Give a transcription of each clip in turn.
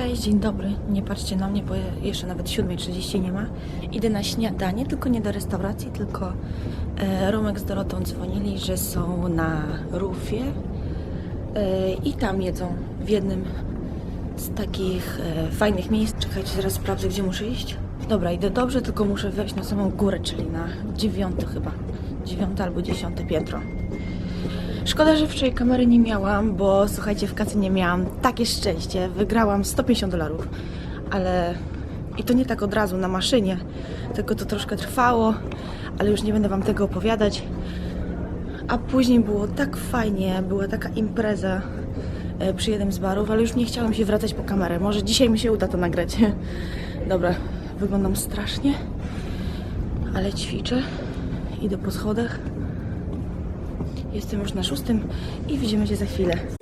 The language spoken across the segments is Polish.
Cześć, dzień dobry. Nie patrzcie na mnie, bo jeszcze nawet 7.30 nie ma. Idę na śniadanie, tylko nie do restauracji, tylko e, Romek z Dorotą dzwonili, że są na rufie e, i tam jedzą w jednym z takich e, fajnych miejsc. Czekajcie, zaraz sprawdzę, gdzie muszę iść. Dobra, idę dobrze, tylko muszę wejść na samą górę, czyli na dziewiąte chyba. Dziewiąte albo dziesiąte piętro. Szkoda, że wczoraj kamery nie miałam, bo słuchajcie, w kasynie miałam takie szczęście. Wygrałam 150 dolarów, ale i to nie tak od razu na maszynie, tylko to troszkę trwało, ale już nie będę Wam tego opowiadać. A później było tak fajnie, była taka impreza e, przy jednym z barów, ale już nie chciałam się wracać po kamerę. Może dzisiaj mi się uda to nagrać. Dobra, wyglądam strasznie, ale ćwiczę. Idę po schodach. Jestem już na szóstym i widzimy się za chwilę.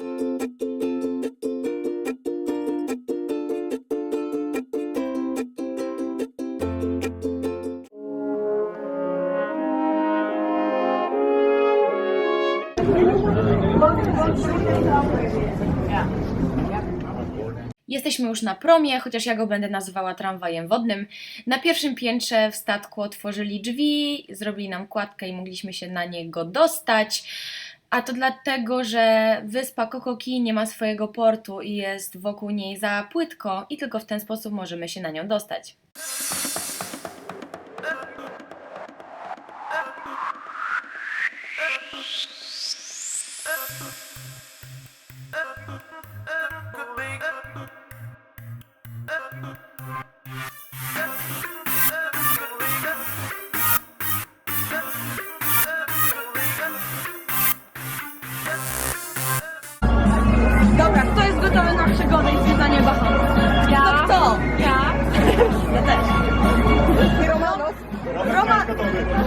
Jesteśmy już na promie, chociaż ja go będę nazywała tramwajem wodnym. Na pierwszym piętrze w statku otworzyli drzwi, zrobili nam kładkę i mogliśmy się na niego dostać. A to dlatego, że wyspa Kokoki nie ma swojego portu i jest wokół niej za płytko i tylko w ten sposób możemy się na nią dostać.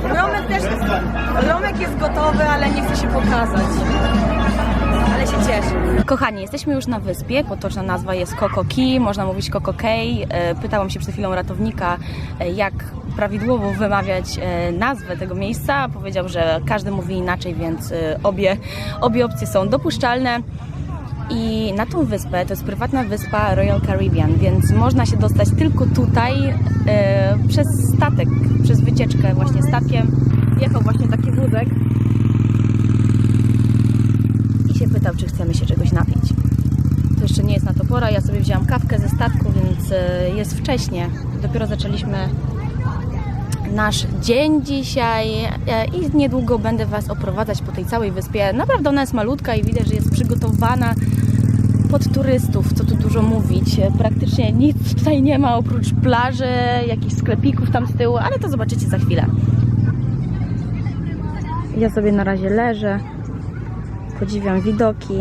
Romek też jest, Romek jest gotowy, ale nie chce się pokazać. Ale się cieszy. Kochani, jesteśmy już na wyspie. Potoczna nazwa jest Coco Key, można mówić Coco Key. E, Pytałam się przed chwilą ratownika, e, jak prawidłowo wymawiać e, nazwę tego miejsca. Powiedział, że każdy mówi inaczej, więc e, obie, obie opcje są dopuszczalne. I na tą wyspę, to jest prywatna wyspa Royal Caribbean, więc można się dostać tylko tutaj e, przez statek, przez wycieczkę właśnie statkiem. Jechał właśnie taki wózek i się pytał, czy chcemy się czegoś napić. To jeszcze nie jest na to pora, ja sobie wzięłam kawkę ze statku, więc e, jest wcześnie. Dopiero zaczęliśmy nasz dzień dzisiaj e, i niedługo będę Was oprowadzać po tej całej wyspie. Naprawdę ona jest malutka i widać, że jest przygotowana pod turystów, co tu dużo mówić. Praktycznie nic tutaj nie ma oprócz plaży, jakichś sklepików tam z tyłu, ale to zobaczycie za chwilę. Ja sobie na razie leżę, podziwiam widoki.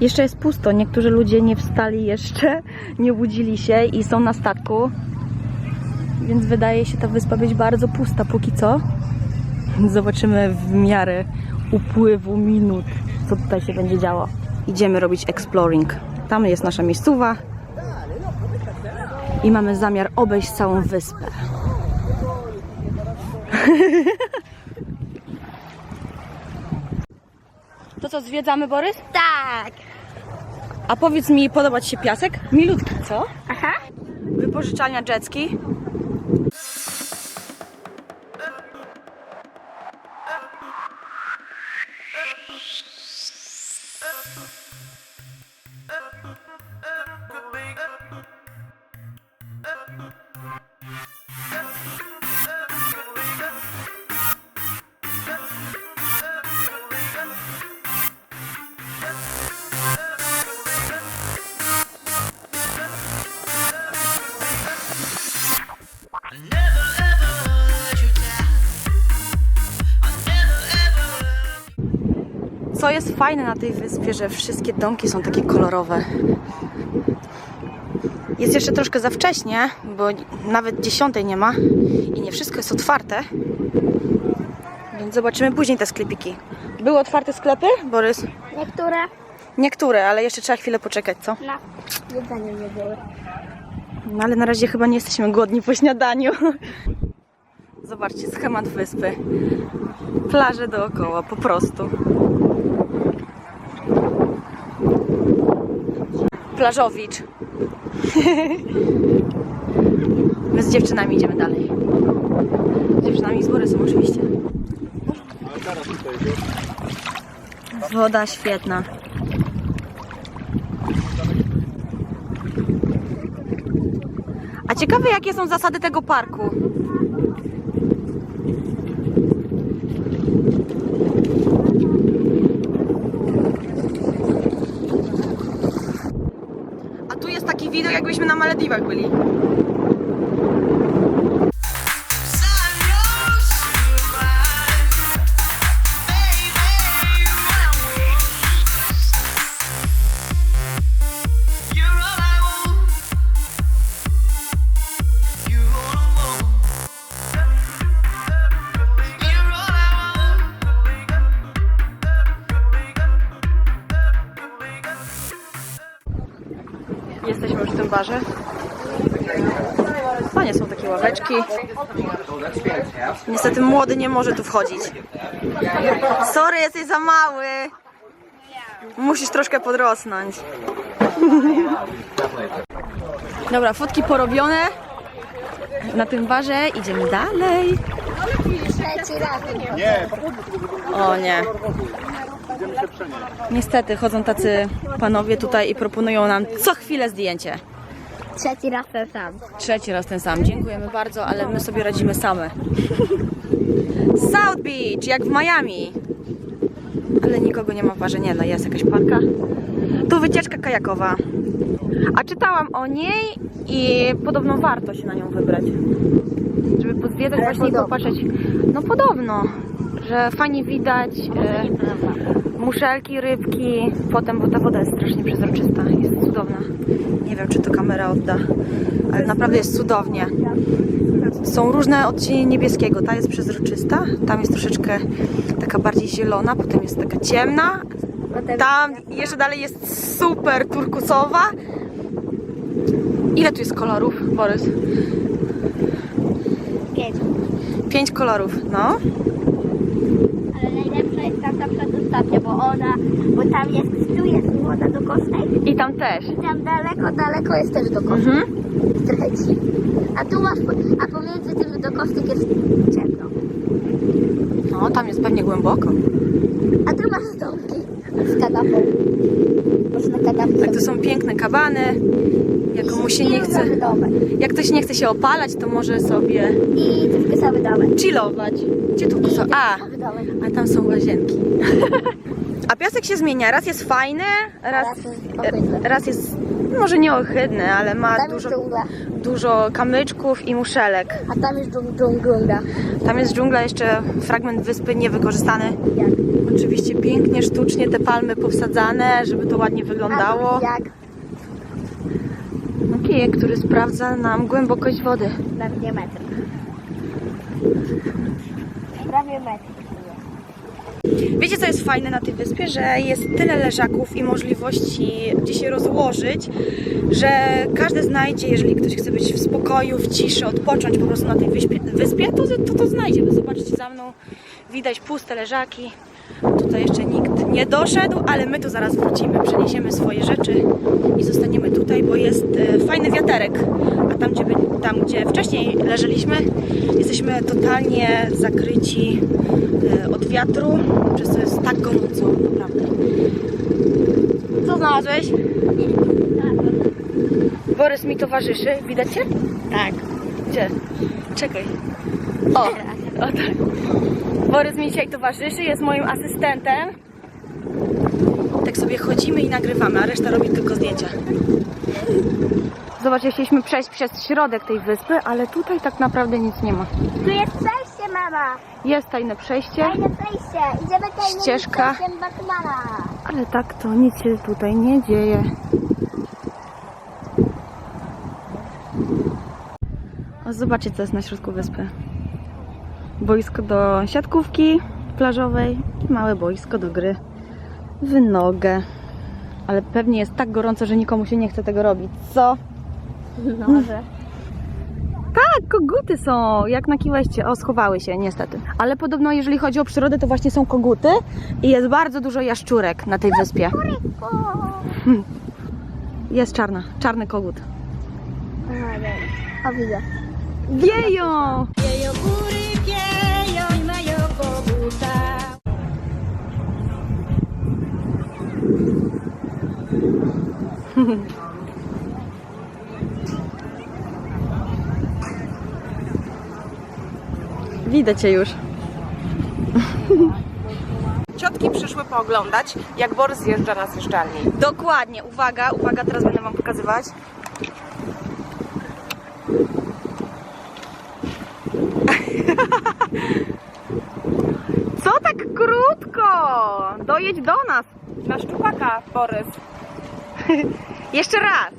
Jeszcze jest pusto, niektórzy ludzie nie wstali jeszcze, nie obudzili się i są na statku. Więc wydaje się ta wyspa być bardzo pusta póki co. Zobaczymy w miarę upływu minut, co tutaj się będzie działo. Idziemy robić exploring. Tam jest nasza miejscowa. I mamy zamiar obejść całą wyspę. To co, zwiedzamy, Borys? Tak. A powiedz mi, podoba Ci się piasek? Milutki, co? Aha. Wypożyczalnia jetski. Jest fajne na tej wyspie, że wszystkie domki są takie kolorowe. Jest jeszcze troszkę za wcześnie, bo nawet dziesiątej nie ma i nie wszystko jest otwarte. Więc zobaczymy później te sklepiki. Były otwarte sklepy, Borys? Niektóre Niektóre, ale jeszcze trzeba chwilę poczekać, co? na jedzenie nie były. No ale na razie chyba nie jesteśmy głodni po śniadaniu. Zobaczcie, schemat wyspy. Plaże dookoła, po prostu. Plażowicz. My z dziewczynami idziemy dalej. Z dziewczynami z Borysem oczywiście. Woda świetna. A ciekawe jakie są zasady tego parku. A tu jest taki widok jakbyśmy na Malediwach byli. Młody nie może tu wchodzić. Sorry, jesteś za mały. Musisz troszkę podrosnąć. Dobra, fotki porobione. Na tym barze idziemy dalej. O nie. Niestety chodzą tacy panowie tutaj i proponują nam co chwilę zdjęcie. Trzeci raz ten sam. Trzeci raz ten sam. Dziękujemy bardzo, ale my sobie radzimy same. South Beach, jak w Miami. Ale nikogo nie ma w barze. Nie, no jest jakaś parka. Tu wycieczka kajakowa. A czytałam o niej i podobno warto się na nią wybrać. Żeby pozwiedzać właśnie i popatrzeć. No podobno, że fajnie widać e, muszelki, rybki. Potem, bo ta woda jest strasznie przezroczysta. Jest cudowna. Nie wiem, czy to kamera odda, ale naprawdę jest cudownie. Są różne odcienie niebieskiego. Ta jest przezroczysta, tam jest troszeczkę taka bardziej zielona, potem jest taka ciemna. Tam jeszcze dalej jest super turkusowa. Ile tu jest kolorów, Borys? Pięć. Pięć kolorów, no. Ale najlepsza jest tam ta przedostatnia, bo ona, bo tam jest, tu jest woda do kostnej I tam też. i tam daleko, daleko jest też do kostek. Mhm. A tu masz, a pomiędzy tym do kostek jest ciemno. No, tam jest pewnie głęboko. A tu masz domki z kanapą. Można kanapę. Tak, to są piękne kabany. Jak komuś się nie chce, Domek. jak ktoś nie chce się opalać, to może sobie I troszkę cały domek. chillować. Gdzie tu są? A, Cały domek. a tam są łazienki. A piasek się zmienia. Raz jest fajny, raz, Raz jest ohydny. raz jest może nie ohydny, ale ma Tam jest dużo, dżungla, dużo kamyczków i muszelek. a tam jest dżung, dżung, dżungla. Tam jest dżungla, jeszcze fragment wyspy niewykorzystany. Jak? Oczywiście pięknie, sztucznie te palmy powsadzane, żeby to ładnie wyglądało. Jak? Kijek, który sprawdza nam głębokość wody. Prawie metr. Prawie metr. Wiecie, co jest fajne na tej wyspie? Że jest tyle leżaków i możliwości, gdzie się rozłożyć, że każdy znajdzie, jeżeli ktoś chce być w spokoju, w ciszy, odpocząć po prostu na tej wyspie, wyspie to, to to znajdzie. Zobaczcie za mną, widać puste leżaki. Tutaj jeszcze nikt nie doszedł, ale my tu zaraz wrócimy. Przeniesiemy swoje rzeczy i zostaniemy tutaj, bo jest e, fajny wiaterek. A tam gdzie, tam, gdzie wcześniej leżeliśmy, jesteśmy totalnie zakryci e, od wiatru, przez co jest tak gorąco, naprawdę. Co znalazłeś? Borys mi towarzyszy, widać cię? Tak. Gdzie? Czekaj. O, o tak. Borys mi dzisiaj towarzyszy, jest moim asystentem. Tak sobie chodzimy i nagrywamy, a reszta robi tylko zdjęcia. Zobacz, chcieliśmy przejść przez środek tej wyspy, ale tutaj tak naprawdę nic nie ma. Tu jest przejście, mama. Jest tajne przejście, Fajne przejście. Idziemy tajnym Ścieżka. przejściem Batmana. ale tak to nic się tutaj nie dzieje. O, zobaczcie, co jest na środku wyspy. Boisko do siatkówki plażowej i małe boisko do gry w nogę. Ale pewnie jest tak gorąco, że nikomu się nie chce tego robić. Co? Może. Tak, koguty są. Jak na kiłeście. O, schowały się, niestety. Ale podobno, jeżeli chodzi o przyrodę, to właśnie są koguty i jest bardzo dużo jaszczurek na tej wyspie. Jest czarna, czarny kogut. O, widzę. Wieją! Widać cię już. Ciotki przyszły pooglądać, jak Borys zjeżdża na zjeżdżalni. Dokładnie, uwaga, uwaga, teraz będę wam pokazywać. Co tak krótko? Dojedź do nas. Na szczupaka, Borys. Jeszcze raz.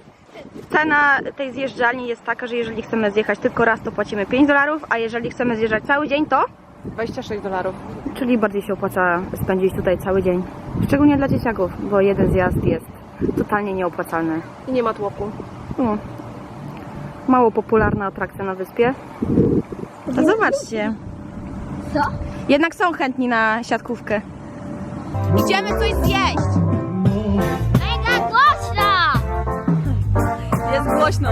Cena tej zjeżdżalni jest taka, że jeżeli chcemy zjechać tylko raz, to płacimy 5 dolarów, a jeżeli chcemy zjeżdżać cały dzień, to? 26 dolarów. Czyli bardziej się opłaca spędzić tutaj cały dzień. Szczególnie dla dzieciaków, bo jeden zjazd jest totalnie nieopłacalny. I nie ma tłoku. No. Mało popularna atrakcja na wyspie. A zobaczcie. Co? Jednak są chętni na siatkówkę. Idziemy coś zjeść! Mega głośno! Jest głośno.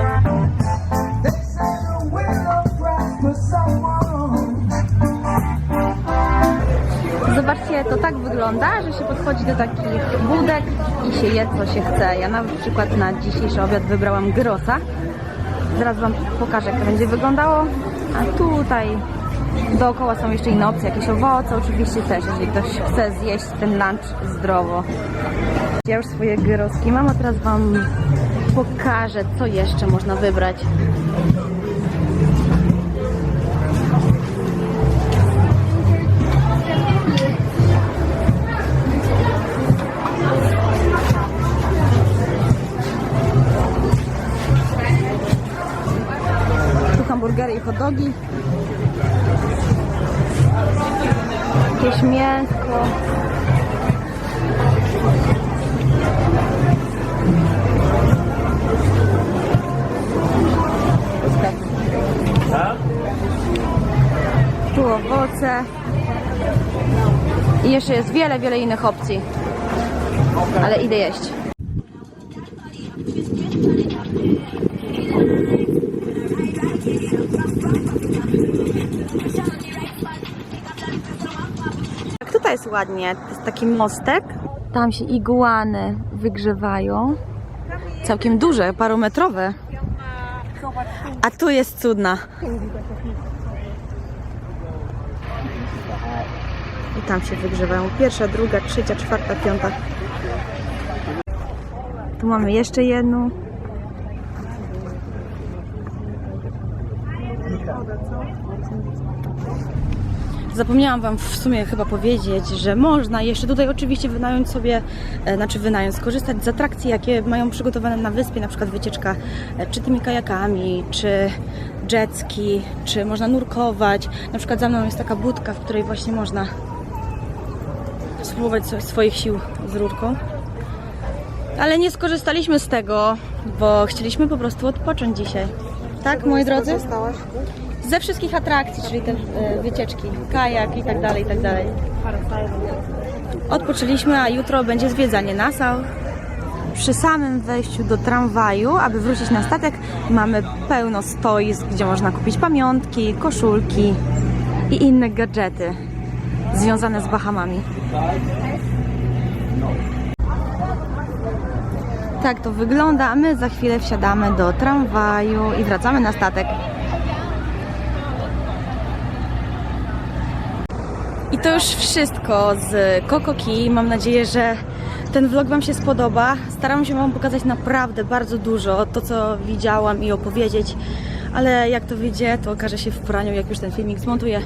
Zobaczcie, to tak wygląda, że się podchodzi do takich budek i się je co się chce. Ja na przykład na dzisiejszy obiad wybrałam gyrosa. Zaraz Wam pokażę, jak to będzie wyglądało. A tutaj dookoła są jeszcze inne opcje, jakieś owoce oczywiście też, jeżeli ktoś chce zjeść ten lunch zdrowo. Ja już swoje gyroski mam, a teraz Wam pokażę, co jeszcze można wybrać. Tu hamburgery i hot dogi. Jakieś mięsko. Tu owoce. I jeszcze jest wiele, wiele innych opcji. Ale idę jeść. Jest ładnie. To jest taki mostek. Tam się iguany wygrzewają. Całkiem duże, parometrowe. A tu jest cudna. I tam się wygrzewają. Pierwsza, druga, trzecia, czwarta, piąta. Tu mamy jeszcze jedną. Zapomniałam Wam w sumie chyba powiedzieć, że można jeszcze tutaj oczywiście wynająć sobie, e, znaczy wynająć, skorzystać z atrakcji, jakie mają przygotowane na wyspie, na przykład wycieczka e, czy tymi kajakami, czy jetski, czy można nurkować. Na przykład za mną jest taka budka, w której właśnie można spróbować swoich sił z rurką. Ale nie skorzystaliśmy z tego, bo chcieliśmy po prostu odpocząć dzisiaj. Tak, moi drodzy? Ze wszystkich atrakcji, czyli te e, wycieczki, kajak i tak dalej, i tak dalej. Odpoczęliśmy, a jutro będzie zwiedzanie Nassau. Przy samym wejściu do tramwaju, aby wrócić na statek, mamy pełno stoisk, gdzie można kupić pamiątki, koszulki i inne gadżety związane z Bahamami. Tak to wygląda, a my za chwilę wsiadamy do tramwaju i wracamy na statek. To już wszystko z Kokoki. Mam nadzieję, że ten vlog Wam się spodoba. Staram się Wam pokazać naprawdę bardzo dużo, to co widziałam i opowiedzieć, ale jak to wyjdzie, to okaże się w praniu, jak już ten filmik zmontuję.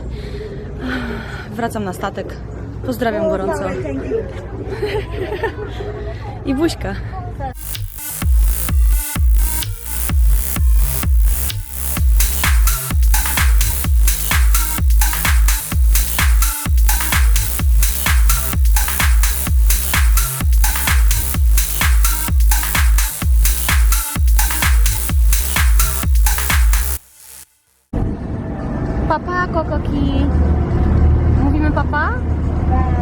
Wracam na statek. Pozdrawiam gorąco. I buźka. Papa, kokoki. Mówimy papa? Pa.